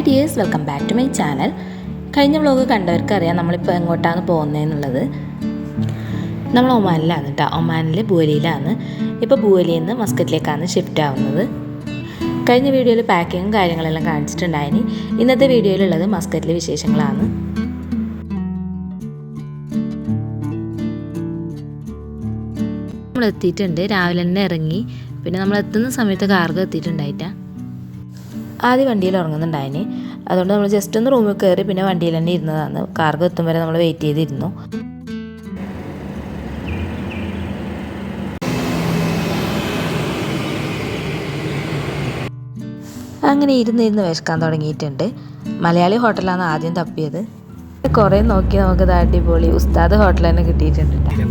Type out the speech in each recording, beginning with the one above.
Hi dears welcome back to my channel. കഴിഞ്ഞ vlog കണ്ടവർക്ക് അറിയാം നമ്മളിപ്പോൾ എങ്ങോട്ടാണ് പോകുന്നതെന്നുള്ളത് നമ്മൾ ഒമാനിലാണ് കേട്ടോ ഒമാനിലെ ബുവലിയിലാണ്. ഇപ്പോൾ ബുവലിയിൽ നിന്ന് മസ്കറ്റിലേക്കാണ് ഷിഫ്റ്റ് ആവുന്നത് കഴിഞ്ഞ വീഡിയോയിൽ പാക്കിങ്ങും കാര്യങ്ങളെല്ലാം കാണിച്ചിട്ടുണ്ടായിനി. ഇന്നത്തെ വീഡിയോയിലുള്ളത് മസ്കറ്റിലെ വിശേഷങ്ങളാണ്. നമ്മൾ എത്തിയിട്ടുണ്ട് രാവിലെ തന്നെ ഇറങ്ങി. പിന്നെ നമ്മൾ എത്തുന്ന സമയത്ത് കാർഗോ എത്തിയിട്ടുണ്ടായിട്ടാ. ആദ്യം വണ്ടിയിൽ ഉറങ്ങുന്നുണ്ടായിന്. അതുകൊണ്ട് നമ്മൾ ജസ്റ്റ് ഒന്ന് റൂമിൽ കയറി പിന്നെ വണ്ടിയിൽ തന്നെ ഇരുന്നതാണ്. കാർഗോ എത്തും വരെ നമ്മൾ വെയിറ്റ് ചെയ്തിരുന്നു. അങ്ങനെ ഇരുന്ന് ഇരുന്ന് വിശക്കാൻ തുടങ്ങിയിട്ടുണ്ട്. മലയാളി ഹോട്ടലാണ് ആദ്യം തപ്പിയത്. കുറേ നോക്കി നമുക്ക് അടിപൊളി. ഉസ്താദ് ഹോട്ടൽ തന്നെ കിട്ടിയിട്ടുണ്ട് ട്ടോ.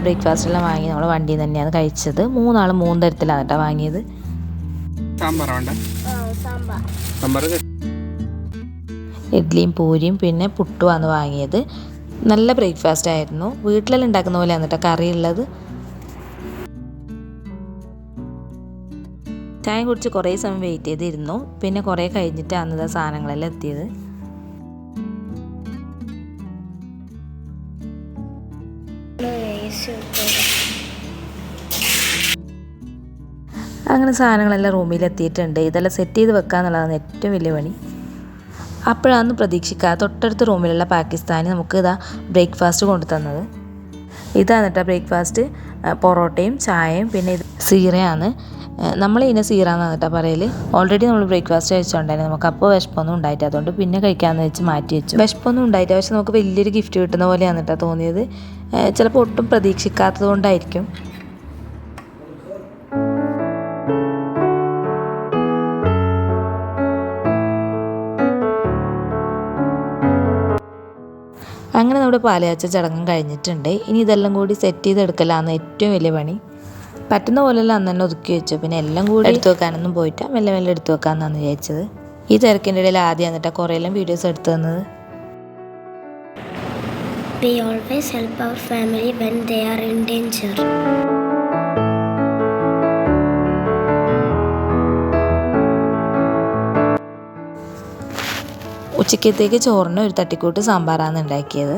ബ്രേക്ക്ഫാസ്റ്റ് എല്ലാം വാങ്ങി നമ്മൾ വണ്ടിയിൽ തന്നെയാണ് കഴിച്ചത്. മൂന്നാൾ മൂന്ന് തരത്തിലാണ് കേട്ടോ വാങ്ങിയത്. ഇഡ്ഡലിയും പൂരിയും പിന്നെ പുട്ടുമാണ് വാങ്ങിയത്. നല്ല ബ്രേക്ക്ഫാസ്റ്റ് ആയിരുന്നു. വീട്ടിലെല്ലാം ഉണ്ടാക്കുന്ന പോലെയാണ് കേട്ടോ കറി ഉള്ളത് ചായ കുടിച്ച് കുറേ സമയം വെയിറ്റ് ചെയ്തിരുന്നു. പിന്നെ കുറേ കഴിഞ്ഞിട്ടാണ് ഇതാ സാധനങ്ങളെല്ലാം എത്തിയത്. അങ്ങനെ സാധനങ്ങളെല്ലാം റൂമിൽ എത്തിയിട്ടുണ്ട് ഇതെല്ലാം സെറ്റ് ചെയ്ത് വെക്കുക എന്നുള്ളതാണ് ഏറ്റവും വലിയ പണി. അപ്പോഴാണ് പ്രതീക്ഷിക്കാതെ തൊട്ടടുത്ത റൂമിലുള്ള പാകിസ്ഥാനി നമുക്ക് ഇതാ ബ്രേക്ക്ഫാസ്റ്റ് കൊണ്ടു തന്നത്. ഇതാണ് കേട്ടോ ബ്രേക്ക്ഫാസ്റ്റ് പൊറോട്ടയും ചായയും പിന്നെ ഇത് സീറയാണ്. നമ്മൾ ഇതിനെ സീറാന്നാണ് കേട്ടോ പറയൽ ഓൾറെഡി നമ്മൾ ബ്രേക്ക്ഫാസ്റ്റ് കഴിച്ചുകൊണ്ടായിരുന്നു നമുക്ക് അപ്പോൾ വിശപ്പൊന്നും ഉണ്ടായിട്ട് അതുകൊണ്ട് പിന്നെ കഴിക്കാമെന്ന് വെച്ച് മാറ്റി വെച്ചു. വിശപ്പൊന്നും ഉണ്ടായിട്ട് പക്ഷെ നമുക്ക് വലിയൊരു ഗിഫ്റ്റ് കിട്ടുന്ന പോലെയാണ് കേട്ടോ തോന്നിയത്. ചിലപ്പോൾ ഒട്ടും പ്രതീക്ഷിക്കാത്തത് കൊണ്ടായിരിക്കും. അങ്ങനെ നമ്മുടെ പാലയാച്ച ചടങ്ങും കഴിഞ്ഞിട്ടുണ്ട്. ഇനി ഇതെല്ലാം കൂടി സെറ്റ് ചെയ്തെടുക്കലാണ് ഏറ്റവും വലിയ പണി. പറ്റുന്ന പോലെല്ലാം അന്ന് തന്നെ ഒതുക്കി വെച്ചു പിന്നെ എല്ലാം കൂടി എടുത്തു വെക്കാനൊന്നും പോയിട്ടാ. മെല്ലെ മെല്ലെ എടുത്തു വെക്കാമെന്നാണ് വിചാരിച്ചത്. ഈ തിരക്കിന്റെ ഇടയിൽ ആദ്യം എന്നിട്ടാ കുറേ എല്ലാം വീഡിയോസ് എടുത്തു തന്നത്. We always help our family when they are in danger. ഉച്ചക്കത്തേക്ക് ചോറിന് ഒരു തട്ടിക്കൂട്ട് സാമ്പാറാണ് ഉണ്ടാക്കിയത്.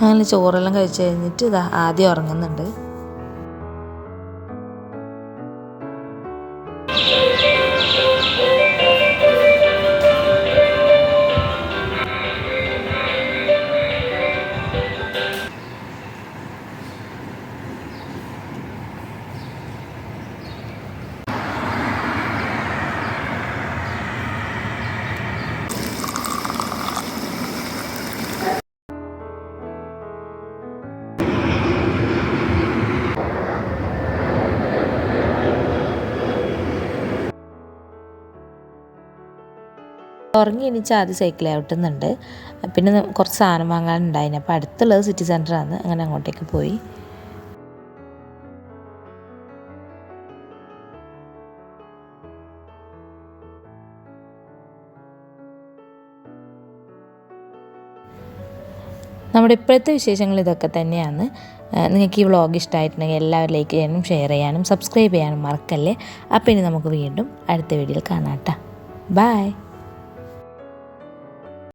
അങ്ങനെ ചോറെല്ലാം കഴിച്ച് കഴിഞ്ഞിട്ട് ഇതാ ആദ്യം ഉറങ്ങുന്നുണ്ട്. ഉറങ്ങി എണീച്ച് ആദ്യം സൈക്കിൾ ഔട്ടുന്നുണ്ട്. പിന്നെ കുറച്ച് സാധനം വാങ്ങാനുണ്ടായിന് അപ്പോൾ അടുത്തുള്ളത് സിറ്റി സെന്ററാണ് അങ്ങനെ അങ്ങോട്ടേക്ക് പോയി. നമ്മുടെ ഇപ്പോഴത്തെ വിശേഷങ്ങൾ ഇതൊക്കെ തന്നെയാണ്. നിങ്ങൾക്ക് ഈ വ്ളോഗ് ഇഷ്ടമായിട്ടുണ്ടെങ്കിൽ എല്ലാവരും ലൈക്ക് ചെയ്യാനും ഷെയർ ചെയ്യാനും സബ്സ്ക്രൈബ് ചെയ്യാനും മറക്കല്ലേ? അപ്പോൾ ഇനി നമുക്ക് വീണ്ടും അടുത്ത വീഡിയോയിൽ കാണാം കേട്ടോ. ബായ്